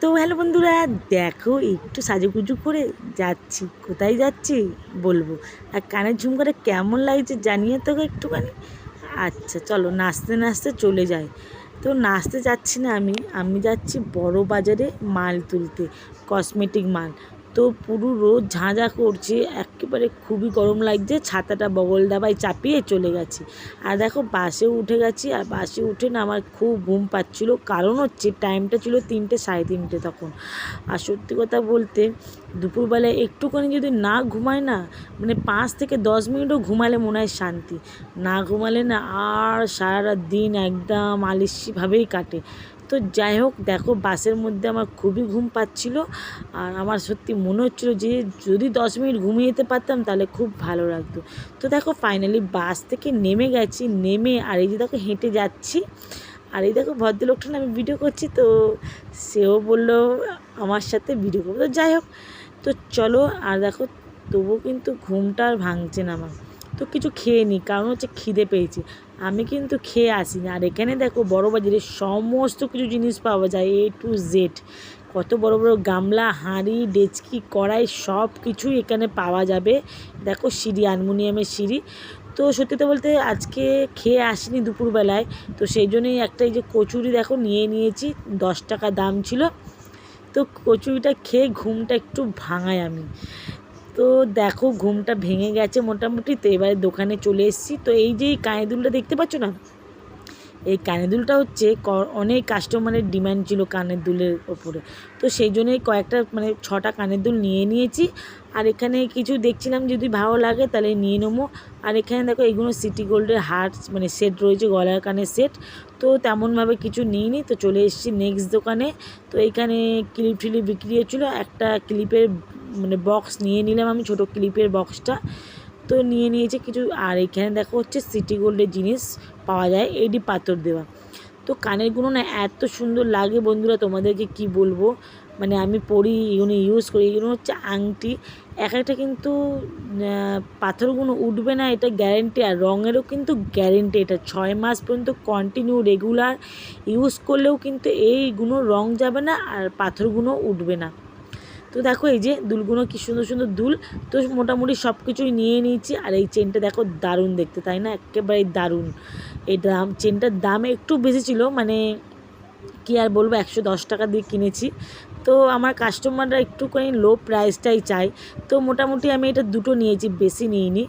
তো হ্যালো বন্ধুরা, দেখো একটু সাজুগুজু করে যাচ্ছি। কোথায় যাচ্ছি বলব? আর কানের ঝুমকাটা কেমন লাগছে জানিয়ে তো একটুখানি। আচ্ছা চলো নাচতে নাচতে চলে যায় তো নাচতে যাচ্ছি না আমি আমি যাচ্ছি বড় বাজারে মাল তুলতে কসমেটিক মাল। তো পুরো রোদ ঝাঁঝা করছে, একেবারে খুবই গরম লাগছে, ছাতাটা বগল দাবায় চাপিয়ে চলে গেছি। আর দেখো, বাসে উঠে গেছি, আর বাসে উঠে না আমার খুব ঘুম পাচ্ছিলো, কারণ হচ্ছে টাইমটা ছিল তিনটে, সাড়ে তিনটে তখন। আর সত্যি কথা বলতে দুপুরবেলায় একটুখানি যদি না ঘুমায় না মানে পাঁচ থেকে দশ মিনিটও ঘুমালে মনে হয় শান্তি। না ঘুমালে না আর সারা দিন একদম আলিস্যিভাবেই কাটে। তো যাই হোক, দেখো বাসের মধ্যে আমার খুবই ঘুম পাচ্ছিল আর আমার সত্যি মনে হচ্ছিল যে যদি দশ মিনিট ঘুমিয়ে যেতে পারতাম তাহলে খুব ভালো লাগতো। তো দেখো ফাইনালি বাস থেকে নেমে গেছি, নেমে আর এই যে দেখো হেঁটে যাচ্ছি আর এই দেখো ভদ্রলোকটা আমি ভিডিও করছি তো সেও বলল আমার সাথে ভিডিও করব। তো যাই হোক, তো চলো আর দেখো তবুও কিন্তু ঘুমটা আর ভাঙছে না আমার। তো কিছু খেয়ে নিই কারণ হচ্ছে খিদে পেয়েছি। আমি কিন্তু খেয়ে আসিনি। আর এখানে দেখো বড় বাজারে সমস্ত কিছু জিনিস পাওয়া যায় এ টু জেড কত বড় বড় গামলা, হাঁড়ি, ডেচকি, কড়াই সব কিছুই এখানে পাওয়া যাবে। দেখো সিঁড়ি, অ্যালমোনিয়ামের সিঁড়ি। তো সত্যি তো বলতে আজকে খেয়ে আসিনি দুপুরবেলায়। তো সেই জন্যই একটা এই যে কচুরি দেখো নিয়ে নিয়েছি, দশ টাকা দাম ছিল। তো কচুরিটা খেয়ে ঘুমটা একটু ভাঙাই আমি। তো দেখো, ঘুমটা ভেঙে গেছে মোটামুটি। তো এবারে দোকানে চলে এসেছি। তো এই যে কানের দুলটা দেখতে পাচ্ছ না? এই কানের দুলটা হচ্ছে অনেক কাস্টমারের ডিমান্ড ছিল কানের দুলের ওপরে। তো সেই জন্যই কয়েকটা মানে ছটা কানের দুল নিয়ে নিয়েছি। আর এখানে কিছু দেখছিলাম, যদি ভালো লাগে তাহলে নিয়ে নেব। আর এখানে দেখো এইগুলো সিটি গোল্ডের হার্ট মানে সেট রয়েছে, গলার কানের সেট তো তেমনভাবে কিছু নিইনি। তো চলে এসেছি নেক্সট দোকানে। তো এইখানে ক্লিপ টিলিপ বিক্রি হচ্ছিল। একটা ক্লিপের মানে বক্স নিয়ে নিলাম আমি ছোটো ক্লিপের বক্সটা তো নিয়ে নিয়েছে কিছু, আর এখানে দেখো হচ্ছে সিটি গোল্ডের জিনিস পাওয়া যায়, এডি পাথর দেওয়া। তো কানেরগুলো না এত সুন্দর লাগে বন্ধুরা, তোমাদেরকে কি বলব? মানে আমি পরি এগুলো ইউজ করি, এগুলো হচ্ছে আংটি। এক একটা কিন্তু পাথরগুলো উঠবে না, এটা গ্যারেন্টি আর রঙেরও কিন্তু গ্যারেন্টি এটা। ছয় মাস পর্যন্ত কন্টিনিউ রেগুলার ইউজ করলেও কিন্তু এইগুলো রং যাবে না, আর পাথরগুলো উঠবে না। তো দেখো এই যে দুলগুলো কী সুন্দর সুন্দর দুল। তো মোটামুটি সব কিছুই নিয়ে নিয়েছি, আর এই চেনটা দেখো দারুণ দেখতে, তাই না? একেবারে দারুণ। এই দাম, চেনটার দাম একটু বেশি ছিল মানে কি আর বলব, একশো দশ টাকা দিয়ে কিনেছি। তো আমার কাস্টমাররা একটুখানি লো প্রাইসটাই চায়। তো মোটামুটি আমি এটা দুটো নিয়েছি, বেশি নিইনি।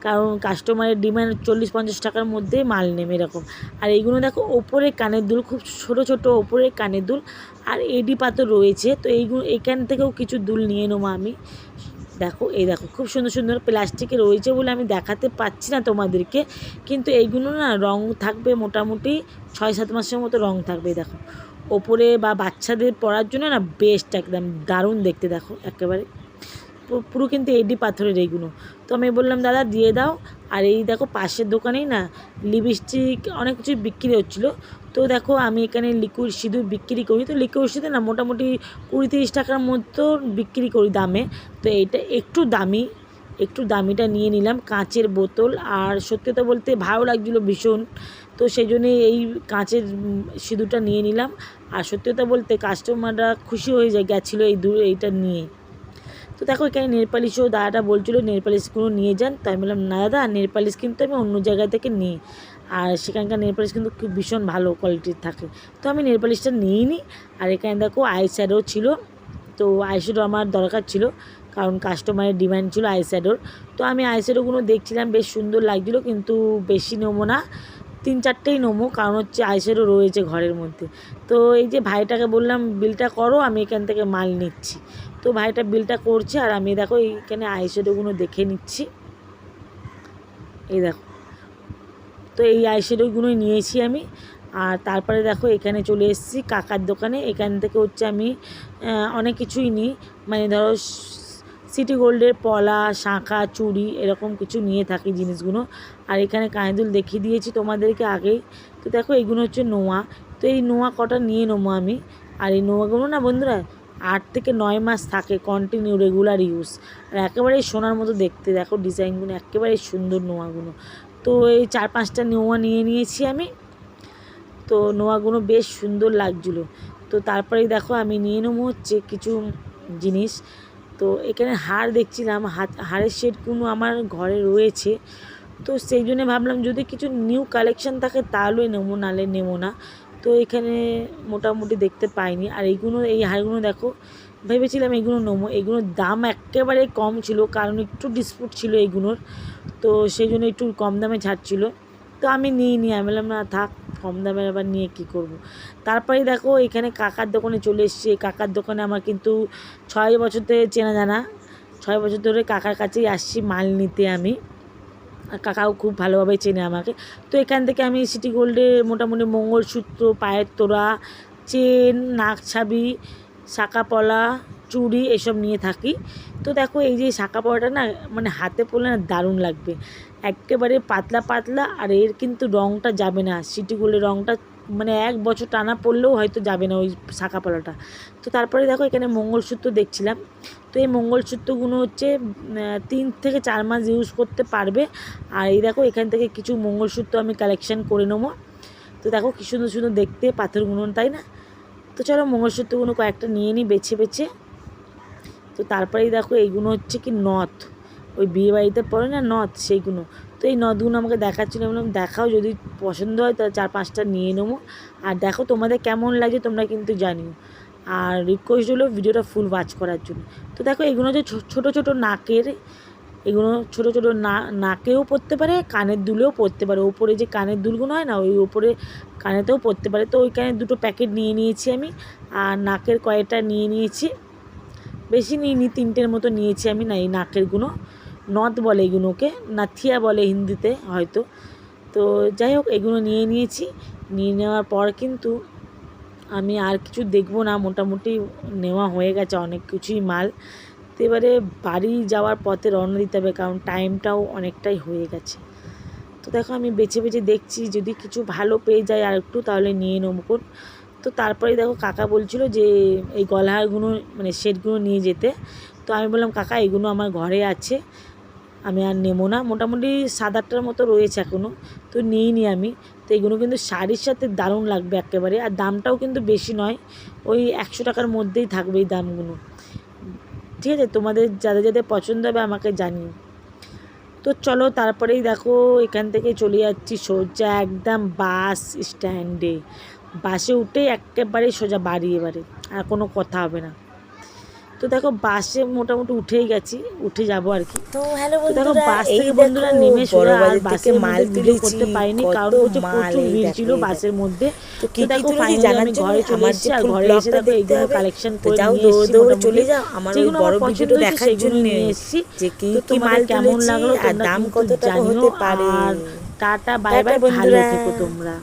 কারণ কাস্টমারের ডিমান্ড চল্লিশ পঞ্চাশ টাকার মধ্যে মাল নেবে এরকম। আর এইগুলো দেখো, ওপরে কানের দুল, খুব ছোট ছোট ওপরে কানের দুল আর এডি পাথর রয়েছে। তো এইগুলো, এখান থেকেও কিছু দুল নিয়ে নেব আমি। দেখো, এই দেখো, খুব সুন্দর সুন্দর প্লাস্টিকে রয়েছে বলে আমি দেখাতে পাচ্ছি না তোমাদেরকে। কিন্তু এইগুলো না রং থাকবে মোটামুটি ছয় সাত মাসের মতো রং থাকবে দেখো। ওপরে বা বাচ্চাদের পরার জন্য না বেস্ট একদম দারুণ দেখতে, দেখো, একেবারে। পুরো কিন্তু এডি পাথরের এইগুলো তো আমি বললাম, দাদা, দিয়ে দাও। আর এই দেখো পাশের দোকানেই না লিপস্টিক, অনেক কিছু বিক্রি হচ্ছিল। তো দেখো আমি এখানে লিকুইড সিঁদুর বিক্রি করি। তো লিকুইড সিঁদুর না মোটামুটি কুড়ি তিরিশ টাকার মতো বিক্রি করি দামে। তো এইটা একটু দামি, একটু দামিটা নিয়ে নিলাম। কাঁচের বোতল আর সত্যি তো বলতে ভালো লাগছিল ভীষণ। তো সেই জন্যে এই কাঁচের সিঁদুরটা নিয়ে নিলাম। আর সত্যি কথা বলতে কাস্টমাররা খুশি হয়ে যায় গেছিল এই দূর এইটা নিয়ে। তো দেখো এখানে নেল পালিশও দাদাটা বলছিলো নেল পালিশগুলো নিয়ে যান। তাই বললাম, না দাদা নেল পালিশ কিন্তু আমি অন্য জায়গা থেকে নিই। আর সেখানকার নেল পালিশ কিন্তু খুব ভীষণ ভালো কোয়ালিটির থাকে। তো আমি নেল পালিশটা নিইনি। আর এখানে দেখো আই শ্যাডো ছিল। তো আই শ্যাডো আমার দরকার ছিল, কারণ কাস্টমারের ডিমান্ড ছিল আই শ্যাডোর তো আমি আই শ্যাডোগুলো দেখছিলাম, বেশ সুন্দর লাগছিল, কিন্তু বেশি নেব না। তিন চারটেই নেব, কারণ হচ্ছে আই শ্যাডো রয়েছে ঘরের মধ্যে। তো এই যে ভাইটাকে বললাম, বিলটা করো, আমি এখান থেকে মাল নিচ্ছি। তো ভাইটা বিলটা করছে আর আমি দেখো এইখানে আইশ্যাডোগুলো দেখে নিচ্ছি। এই দেখো। তো এই আইশ্যাডোগুলোই নিয়েছি আমি। আর তারপরে দেখো এখানে চলে এসেছি কাকার দোকানে। এখান থেকে হচ্ছে আমি অনেক কিছুই নিই। মানে ধরো সিটি গোল্ডের পলা, শাঁখা, চুড়ি এরকম কিছু নিয়ে থাকি জিনিসগুলো। আর এখানে কাঁদুল দেখিয়ে দিয়েছি তোমাদেরকে আগেই। তো দেখো এইগুলো হচ্ছে নোয়া। তো এই নোয়া কটা নিয়ে নেব আমি? আর এই নোয়াগুলো না বন্ধুরা আট থেকে নয় মাস থাকে কন্টিনিউ রেগুলার ইউজ আর একেবারেই সোনার মতো দেখতে। দেখো ডিজাইনগুলো একেবারেই সুন্দর নোয়াগুলো। তো এই চার পাঁচটা নোয়া নিয়ে নিয়েছি আমি। তো নোয়াগুলো বেশ সুন্দর লাগছিল। তো তারপরেই দেখো আমি নিয়ে নেব হচ্ছে কিছু জিনিস। তো এখানে হার দেখছিলাম। হাত, হারের সেটগুলো আমার ঘরে রয়েছে। তো সেই জন্য ভাবলাম যদি কিছু নিউ কালেকশন থাকে তাহলে নেব, নাহলে নেব না। তো এখানে মোটামুটি দেখতে পাইনি। আর এইগুলো, এই হারগুলো দেখো, ভেবেছিলাম এইগুলো নেব। এইগুলোর দাম একেবারে কম ছিল, কারণ একটু ডিসপুট ছিল এইগুলোর তো সেই জন্য একটু কম দামে ছাড়ছিল। তো আমি নিই নি আমি বললাম, না, থাক, কম দামে আবার নিয়ে কী করব। তারপরে দেখো, এখানে কাকার দোকানে চলে এসছি। কাকার দোকানে আমার কিন্তু ছয় বছর থেকে চেনা জানা, ছয় বছর ধরে কাকার কাছেই আসছি মাল নিতে আমি। কাকাও খুব ভালোভাবে চেনে আমাকে। তো এখান থেকে আমি সিটি গোল্ডে মোটামুটি মঙ্গলসূত্র, পায়ের তোড়া, চেন নাক ছাবি শাঁকা পলা চুড়ি এসব নিয়ে থাকি। তো দেখো এই যে শাঁকা পলাটা না মানে হাতে পড়লে না দারুণ লাগবে। একেবারে পাতলা পাতলা আর এর কিন্তু রঙটা যাবে না। সিটি গোল্ডের রঙটা মানে এক বছর টানা পড়লেও হয়তো যাবে না ওই শাঁকা পলাটা তো তারপরে দেখো এখানে মঙ্গলসূত্র দেখছিলাম। তো এই মঙ্গলসূত্রগুলো হচ্ছে তিন থেকে চার মাস ইউজ করতে পারবে। আর এই দেখো এখান থেকে কিছু মঙ্গলসূত্র আমি কালেকশন করে নেব। তো দেখো কি সুন্দর সুন্দর দেখতে পাথরগুলো, তাই না? তো চলো মঙ্গলসূত্রগুলো কয়েকটা নিয়ে নিই বেছে বেছে। তো তারপরেই দেখো এইগুলো হচ্ছে কি নথ। ওই বিয়ে বাড়িতে পড়ে না নথ সেইগুলো? তো এই নথগুলো আমাকে দেখাচ্ছিল। বললাম, দেখাও, যদি পছন্দ হয়, তাহলে চার পাঁচটা নিয়ে নেব। আর দেখো তোমাদের কেমন লাগে, তোমরা কিন্তু জানিও। আর রিকোয়েস্ট হলো ভিডিওটা ফুল ওয়াচ করার জন্য। তো দেখো, এগুলো যে ছোটো ছোটো নাকের, এগুলো ছোটো ছোটো না, নাকেও পরতে পারে, কানের দুলেও পরতে পারে। ওপরে যে কানের দুলগুলো হয় না, ওই ওপরে কানেতেও পরতে পারে। তো ওইখানে দুটো প্যাকেট নিয়ে নিয়েছি আমি, আর নাকের কয়েকটা নিয়ে নিয়েছি। বেশি নিইনি, তিনটের মতো নিয়েছি আমি না, এই নাকেরগুলো। নথ বলে এগুলোকে নাথিয়া বলে হিন্দিতে হয়তো। তো যাই হোক এগুলো নিয়ে নিয়েছি। নিয়ে নেওয়ার পর কিন্তু আমি আর কিছু দেখব না, মোটামুটি নেওয়া হয়ে গেছে অনেক কিছুই মাল। তো এবারে বাড়ি যাওয়ার পথে রওনা দিতে হবে, কারণ টাইমটাও অনেকটাই হয়ে গেছে। তো দেখো, আমি বেছে বেছে দেখছি, যদি কিছু ভালো পেয়ে যায় আর একটু, তাহলে নিয়ে নেব তো তারপরে দেখো, কাকা বলছিল যে, এই গলাহারগুলো মানে সেটগুলো নিয়ে যেতে। তো আমি বললাম, কাকা এগুলো আমার ঘরে আছে। আমি আর নেব না। মোটামুটি সাত আটটার মতো রয়েছে এখনও তো নিইনি আমি। তো এগুলো কিন্তু শাড়ির সাথে দারুণ লাগবে একেবারে। আর দামটাও কিন্তু বেশি নয়। ওই একশো টাকার মধ্যেই থাকবে এই দামগুলো। ঠিক আছে? তোমাদের যাদের যাদের পছন্দ হবে আমাকে জানিও। তো চলো তারপরেই দেখো, এখান থেকে চলে যাচ্ছি সোজা একদম বাস স্ট্যান্ডে। বাসে উঠে একেবারে সোজা বাড়ি এবারে। আর কোনো কথা হবে না। তো দেখো বাসে মোটামুটি উঠেই গেছি উঠে যাব আর কি। তো হ্যালো দেখো বন্ধুরা বাস থেকে বন্ধুরা নেমে সোজা আর বড়বাজার বাসের মাল ভিডিও করতে পারিনি কত কারণ হচ্ছে মাল প্রচুর ভিড় ছিল বাসের মধ্যে। তো কি দেখো আমি ঘরে চলে এসেছি আর ঘরে এসে দেখো এইগুলো কালেকশন তো করে নিয়ে এসেছি দৌড়ে চলে যাও আমার ওই বড় ভিডিওটা দেখার জন্য নিয়ে এসেছি। যে কি কি মাল কেমন লাগল আর দাম কত টাকা হতে পারে? টাটা বাই বাই ভালো থেকো তোমরা।